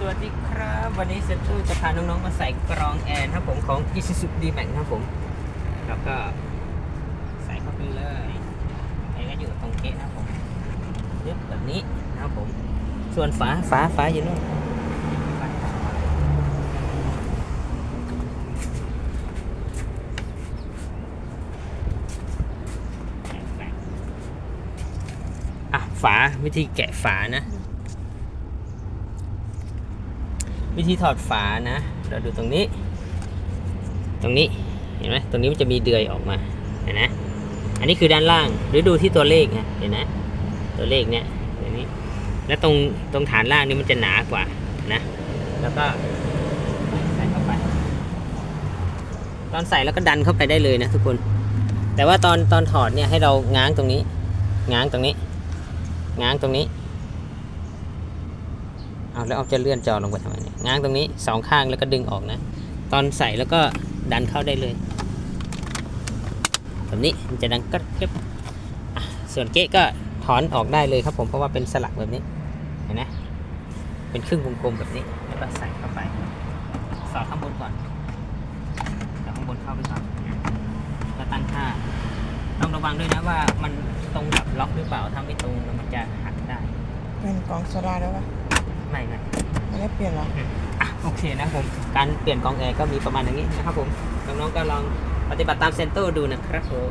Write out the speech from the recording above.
สวัสดีครับ วันนี้เซนตูจะพาน้องๆมาใส่กรองแอร์นะครับผมของ Isuzu D-Max ครับผม แล้วก็ใส่เข้าไปเลยไอ้ก็อยู่ตรงเกะนะครับผมยึบแบบนี้นะครับผม ส่วนฝาฝาฝาอยู่นู่นอะฝาวิธีแกะฝานะ วิธีถอดฝานะ เราดูตรงนี้ ตรงนี้เห็นไหมตรงนี้มันจะมีเดือยออกมาเห็นไหมอันนี้คือด้านล่างหรือดูที่ตัวเลขนะเห็นไหมตัวเลขเนี่ยอย่างนี้ แล้วตรงตรงฐานล่างนี่มันจะหนากว่านะแล้วก็ใส่เข้าไป ตอนใส่แล้วก็ดันเข้าไปได้เลยนะทุกคน แต่ว่าตอนตอนถอดเนี่ยให้เราง้างตรงนี้ ง้างตรงนี้ ง้างตรงนี้เอาแล้วเอาจะเลื่อนจอลงไปทำไม ง้างตรงนี้สองข้างแล้วก็ดึงออกนะ ตอนใส่แล้วก็ดันเข้าได้เลยแบบนี้มันจะดังกระเก็บอะส่วนเก๊ะก็ถอนออกได้เลยครับผมเพราะว่าเป็นสลักแบบนี้เห็นไหมเป็นครึ่งวงกลมแบบนี้แล้วก็ใส่เข้าไป สอดข้างบนก่อนสอดข้างบนเข้าไปก่อนแล้วตั้งค่าต้องระวังด้วยนะว่ามันตรงกับล็อกหรือเปล่าถ้าไม่ตรงมันจะหักได้เป็นกล่องโซดาแล้วปะไม่ไม่ ไม่ได้เปลี่ยนหรออะโอเคนะครับผม การเปลี่ยนกองแอร์ก็มีประมาณอย่างนี้นะครับผม น้องๆก็ลองปฏิบัติตามเซนเตอร์ดูนะครับผม